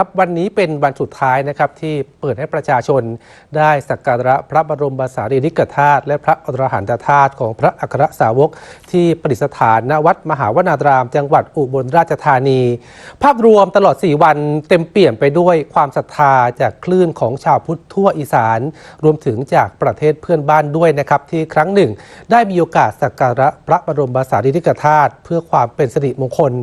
ครับวันนี้เป็นวันสุดท้ายนะครับที่เปิดให้ประชาชนได้สักการะพระบรมสารีริกธาตุและพระอรหันตธาตุของพระอัครสาวก ที่ประดิษฐานณวัดมหาวนาราม จังหวัดอุบลราชธานี ภาพรวมตลอด 4 วันเต็มเปี่ยมไปด้วยความศรัทธาจากคลื่นของชาวพุทธทั่วอีสาน รวมถึงจากประเทศเพื่อนบ้านด้วยนะครับที่ครั้งหนึ่ง ได้มีโอกาสสักการะพระบรมสารีริกธาตุเพื่อความเป็นสิริมงคล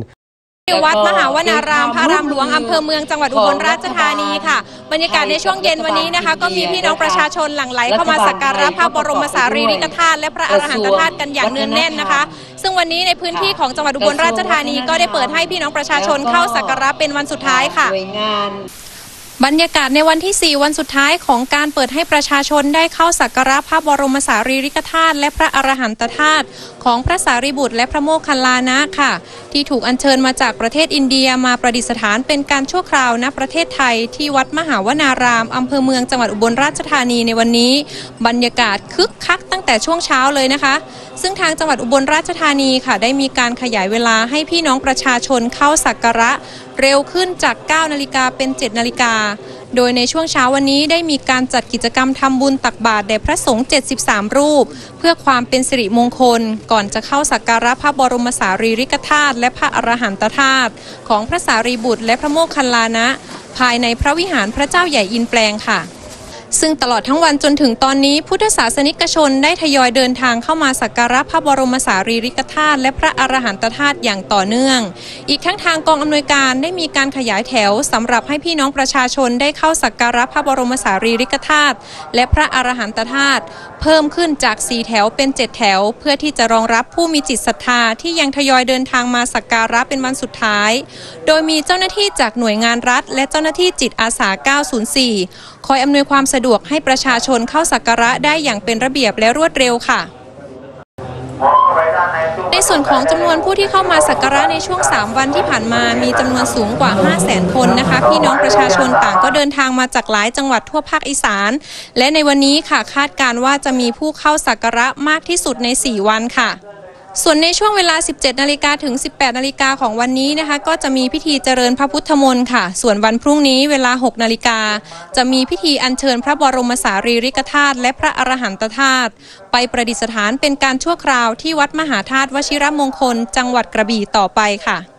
ที่วัดมหาวนารามพระรามหลวงอำเภอเมืองจังหวัดอุบลราชธานีค่ะ บรรยากาศในช่วงเย็นวันนี้นะคะ ก็มีพี่น้องประชาชนหลั่งไหลเข้ามาสักการะพระบรมสารีริกธาตุและพระอรหันตธาตุกันอย่างเนืองแน่นนะคะ ซึ่งวันนี้ในพื้นที่ของจังหวัดอุบลราชธานีก็ได้เปิดให้พี่น้องประชาชนเข้าสักการะเป็นวันสุดท้ายค่ะหน่วยงาน บรรยากาศในวันที่ 4 วันสุดท้ายของการเปิดให้ประชาชนได้เข้าสักการะพระบรมสารีริกธาตุและพระอรหันตธาตุของพระสารีบุตรและพระโมคคัลลานะค่ะ ที่ถูกอัญเชิญมาจากประเทศอินเดียมาประดิษฐานเป็นการชั่วคราวณประเทศไทยที่วัดมหาวนารามอำเภอเมืองจังหวัดอุบลราชธานีในวันนี้ บรรยากาศคึกคักตั้งแต่ช่วงเช้าเลยนะคะ ซึ่งทางจังหวัดอุบลราชธานีค่ะ ได้มีการขยายเวลาให้พี่น้องประชาชนเข้าสักการะ เร็วขึ้นจาก 9 นาฬิกาเป็น 7 นาฬิกา โดยในช่วงเช้าวันนี้ได้มีการจัดกิจกรรมทำบุญตักบาตรแด่พระสงฆ์ 73 รูป เพื่อความเป็นสิริมงคล ก่อนจะเข้าสักการะพระบรมสารีริกธาตุและพระอรหันตธาตุของพระสารีบุตรและพระโมคคัลลานะ ภายในพระวิหารพระเจ้าใหญ่อินแปลงค่ะ ซึ่งตลอดทั้งวันจนถึงตอนนี้พุทธศาสนิกชนได้ทยอยเดินทางเข้ามาสักการะพระบรมสารีริกธาตุและพระอรหันตธาตุอย่างต่อเนื่อง อีกทั้งทางกองอำนวยการได้มีการขยายแถวสำหรับให้พี่น้องประชาชนได้เข้าสักการะพระบรมสารีริกธาตุและพระอรหันตธาตุเพิ่มขึ้นจาก 4 แถวเป็น 7 แถว เพื่อที่จะรองรับผู้มีจิตศรัทธาที่ยังทยอยเดินทางมาสักการะเป็นวันสุดท้าย โดยมีเจ้าหน้าที่จากหน่วยงานรัฐ และเจ้าหน้าที่จิตอาสา 904 คอยอำนวยความสะดวกให้ประชาชนเข้าสักการะได้อย่างเป็นระเบียบและรวดเร็วค่ะ ในส่วนของจำนวนผู้ที่เข้ามาสักการะในช่วง 3 วันที่ผ่านมามีจำนวนสูงกว่า 5 0 0 0 0 0 คนนะคะ พี่น้องประชาชนต่างก็เดินทางมาจากหลายจังหวัดทั่วภาคอีสาน และในวันนี้ค่ะคาดการว่าจะมีผู้เข้าสักการะมากที่สุดใน 4 วันค่ะ ส่วนในช่วงเวลา 17 นาฬิกาถึง 18 นาฬิกาของวันนี้นะคะ ก็จะมีพิธีเจริญพระพุทธมนต์ค่ะ ส่วนวันพรุ่งนี้เวลา 6 นาฬิกา จะมีพิธีอัญเชิญพระบรมสารีริกธาตุและพระอรหันตธาตุไปประดิษฐานเป็นการชั่วคราวที่วัดมหาธาตุวชิรมงคล จังหวัดกระบี่ต่อไปค่ะ